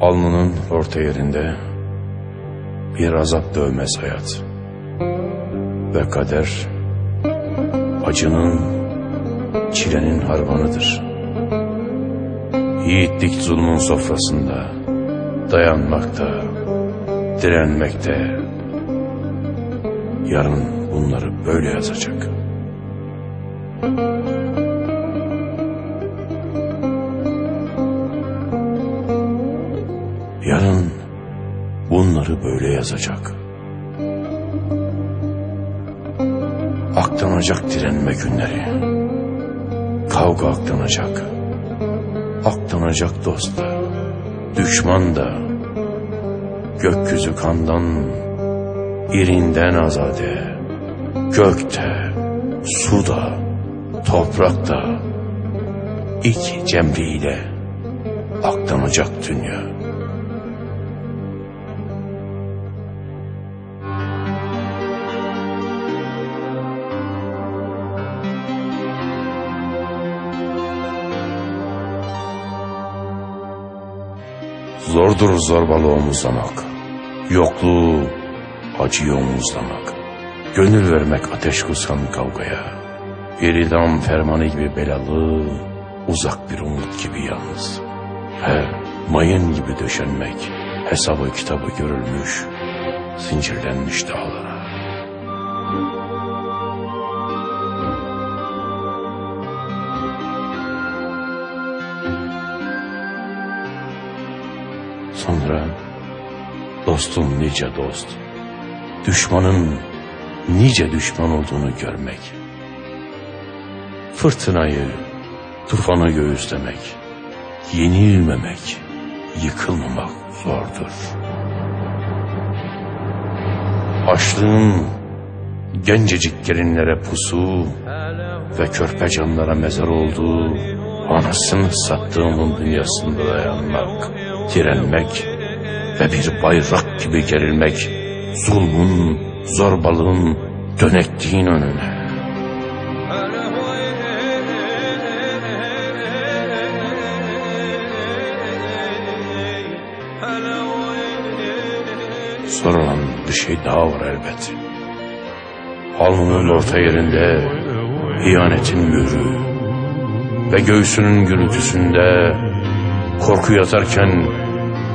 Alnının orta yerinde bir azap dövmez hayat. Ve kader acının, çilenin harmanıdır. Yiğitlik zulmün sofrasında, dayanmakta, direnmekte. Yarın bunları böyle yazacak. Bunları böyle yazacak. Aklanacak direnme günleri. Kavga aklanacak. Aklanacak dost da, düşman da. Gökyüzü kandan, irinden azade. Gökte, suda, toprakta. iki cemriyle aklanacak dünya. Zordur zorbalığı omuzlamak. Yokluğu, acıyı omuzlamak. Gönül vermek ateş kusan kavgaya. Bir idam fermanı gibi belalı, uzak bir umut gibi yalnız. He, mayın gibi döşenmek, hesabı kitabı görülmüş, zincirlenmiş dağlara. Sonra dostum nice dost, düşmanın nice düşman olduğunu görmek. Fırtınayı, tufanı göğüslemek, yenilmemek, yıkılmamak zordur. Açlığın gencecik gelinlere pusu ve körpe canlara mezar olduğu anasını sattığımın dünyasında dayanmak, direnmek ve bir bayrak gibi gerilmek zulmün, zorbalığın dönekliğin önüne. Sorulan bir şey daha var elbet. Alnının orta yerinde ihanetin mührü ve göğsünün gürültüsünde korku yatarken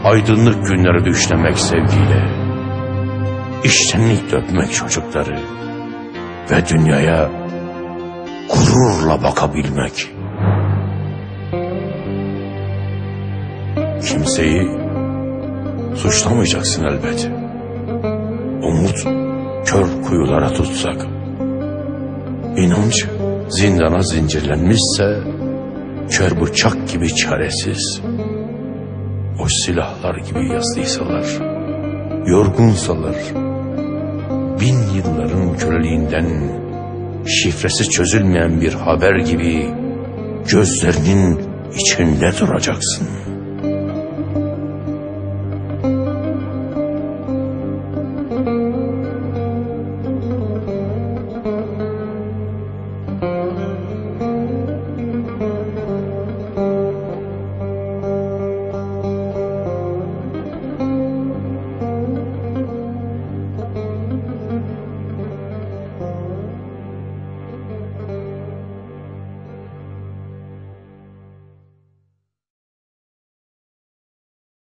aydınlık günleri düşlemek sevgiyle, iştenlikle öpmek çocukları ve dünyaya gururla bakabilmek. Kimseyi suçlamayacaksın elbet. Umut kör kuyulara tutsak. İnanç zindana zincirlenmişse kör bıçak gibi çaresiz. O silahlar gibi yaslıysalar, yorgunsalar, bin yılların köleliğinden şifresi çözülmeyen bir haber gibi gözlerinin içinde duracaksın.''